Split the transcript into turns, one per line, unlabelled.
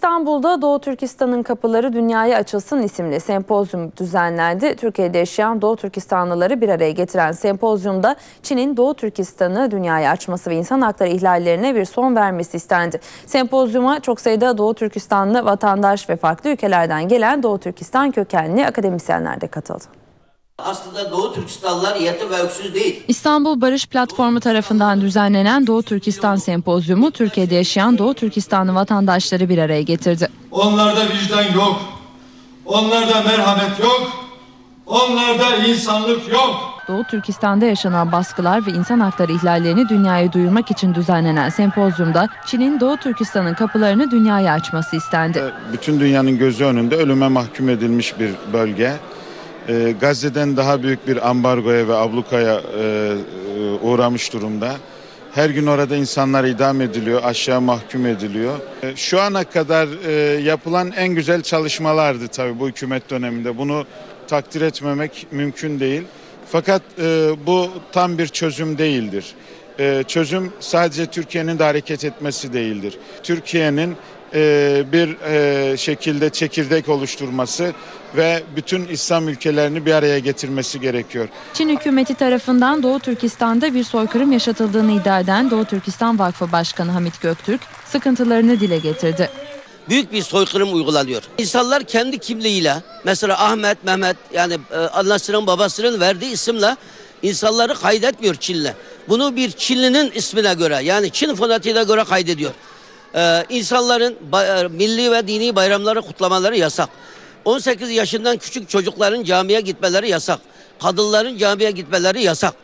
İstanbul'da Doğu Türkistan'ın kapıları dünyaya açılsın isimli sempozyum düzenlendi. Türkiye'de yaşayan Doğu Türkistanlıları bir araya getiren sempozyumda Çin'in Doğu Türkistan'ı dünyaya açması ve insan hakları ihlallerine bir son vermesi istendi. Sempozyuma çok sayıda Doğu Türkistanlı vatandaş ve farklı ülkelerden gelen Doğu Türkistan kökenli akademisyenler de katıldı.
Aslında Doğu Türkistanlılar yetim ve öksüz değil.
İstanbul Barış Platformu tarafından düzenlenen Doğu Türkistan Sempozyumu Türkiye'de yaşayan Doğu Türkistanlı vatandaşları bir araya getirdi.
Onlarda vicdan yok. Onlarda merhamet yok. Onlarda insanlık yok.
Doğu Türkistan'da yaşanan baskılar ve insan hakları ihlallerini dünyaya duyurmak için düzenlenen sempozyumda Çin'in Doğu Türkistan'ın kapılarını dünyaya açması istendi.
bütün dünyanın gözü önünde ölüme mahkum edilmiş bir bölge. Ee, Gazze'den daha büyük bir ambargoya ve ablukaya e, e, uğramış durumda. Her gün orada insanlar idam ediliyor, aşağı mahkum ediliyor. E, Şu ana kadar e, yapılan en güzel çalışmalardı tabii bu hükümet döneminde. Bunu takdir etmemek mümkün değil. Fakat e, bu tam bir çözüm değildir. E, çözüm sadece Türkiye'nin de hareket etmesi değildir. Türkiye'nin e, bir e, şekilde çekirdek oluşturması ve bütün İslam ülkelerini bir araya getirmesi gerekiyor.
Çin hükümeti tarafından Doğu Türkistan'da bir soykırım yaşatıldığını iddia eden Doğu Türkistan Vakfı Başkanı Hamit Göktürk sıkıntılarını dile getirdi.
Büyük bir soykırım uygulanıyor. İnsanlar kendi kimliğiyle mesela Ahmet, Mehmet yani e, anasının babasının verdiği isimle insanları kaydetmiyor Çinli. Bunu bir Çinlinin ismine göre yani Çin fonetiğine göre kaydediyor. Ee, insanların e, milli ve dini bayramları kutlamaları yasak. 18 yaşından küçük çocukların camiye gitmeleri yasak. Kadınların camiye gitmeleri yasak.